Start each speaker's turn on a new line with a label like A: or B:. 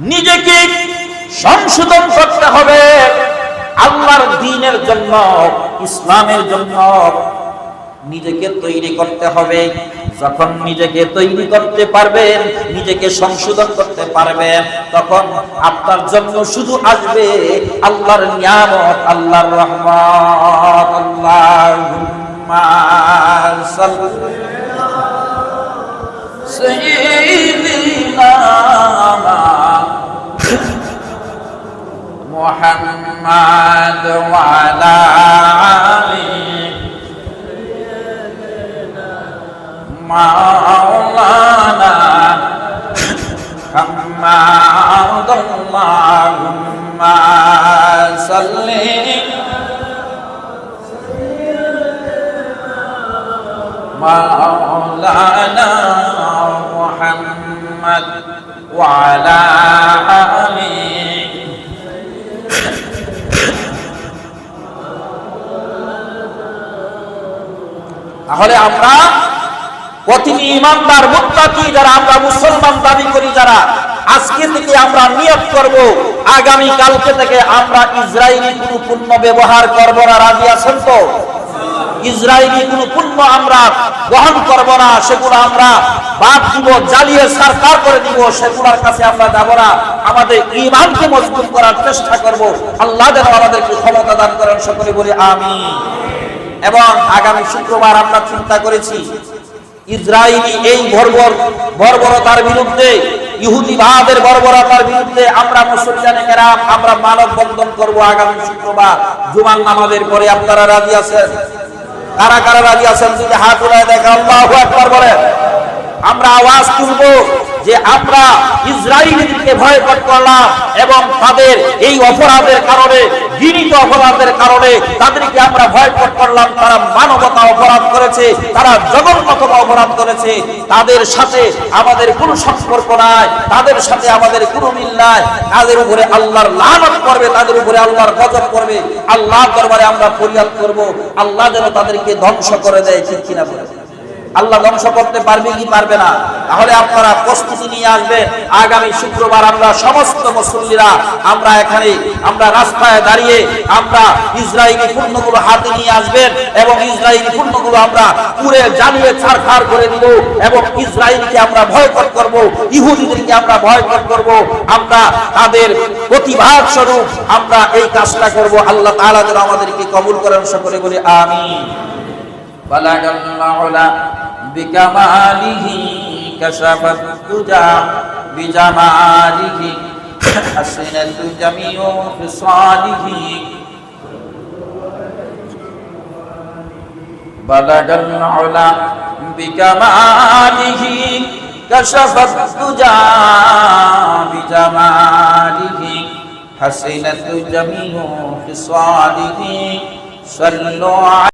A: নিজেকে সংশোধন করতে হবে। আল্লাহর দিনের জন্য, ইসলামের জন্য নিজেকে তৈরি করতে হবে। যখন নিজেকে তৈরি করতে পারবেন, নিজেকে সংশোধন করতে পারবেন, তখন আপনার জন্য শুধু আসবে আল্লাহর নিয়ামত, আল্লাহর রহমত। আল্লাহুম্মা محمد وعلى آله. مولانا محمد اللهم صل. مولانا محمد وعلى آله. তাহলে আমরা প্রতিটি ইমানদার মুত্তাকি যারা, আমরা মুসলমান দাবি করি যারা, আজকে থেকে আমরা নিয়ত করব। আগামী কালকে থেকে আমরা ইসরায়েলি কোনো ব্যবহার করব না, রাজি আছেন তো? ইসরায়েলি কোনো আমরা গ্রহণ করব না, সেগুলো আমরা বাদ দিব, জ্বালিয়ে সরকার করে দিব, সেগুলোর কাছে আমরা যাব না। আমাদের ইমানকে মজবুত করার চেষ্টা করব। আল্লাহ যেন আমাদেরকে ক্ষমতা দান করেন, সকলে বলি আমি এবং আগামী শুক্রবার আমরা চিন্তা করেছি ইসরায়েলি এই বর্বর, বর্বরতার বিরুদ্ধে, ইহুদি ভাদের বর্বরতার বিরুদ্ধে আমরা মুসলমানে কেরাম, আমরা মানব বন্ধন করব আগামী শুক্রবার। জুমার নামাজের পরে আপনারা রাজি আছেন? কারা কারা রাজি আছেন? যদি হাত উড়ায় দেখে আল্লাহু বলেন। আমরা আওয়াজ তুলব। যে আমরা ইসরায়েলিদেরকে ভয় করলাম এবং তাদের এই অপরাধের কারণে, ঘৃণিত অপরাধের কারণে তাদেরকে আমরা ভয় করলাম, তারা মানবতা অপরাধ করেছে, তারা জগন্নাথ অপরাধ করেছে। তাদের সাথে আমাদের কোনো সম্পর্ক নাই, তাদের সাথে আমাদের কোনো মিল নাই। তাদের উপরে আল্লাহর লানত করবে তাদের উপরে আল্লাহর গজব করবে আল্লাহর দরবারে আমরা ফরিয়াদ করব। আল্লাহ যেন তাদেরকে ধ্বংস করে দেয়, ঠিক কিনা বলে। আল্লাহ ধ্বংস করতে পারবে কি পারবে না? তাহলে আপনারা প্রস্তুতি নিয়ে আসবেন। আগামী শুক্রবার আমরা সমস্ত মুসল্লিরা আমরা এখানে, আমরা রাস্তায় দাঁড়িয়ে আমরা ইসরায়েলি পূর্ণগুলো হাতে নিয়ে আসবেন এবং ইসরায়েলি পূর্ণগুলো আমরা পুরে জানিয়ে ছাড়খাড় করে দিব এবং ইসরায়েলকে আমরা ভয়কট করব, ইহুদিদেরকে আমরা ভয়কট করব। আমরা তাদের প্রতিভাগ স্বরূপ আমরা এই কাজটা করব। আল্লাহ তালা যেন আমাদেরকে কবুল করে করেন, সকলে বলে আমিন। বালাগাল্লাহু بكماله كشف الدجى بجماله حسنت جميع خصاله بلغ العلا بكماله كشف الدجى بجماله حسنت جميع خصاله صلوا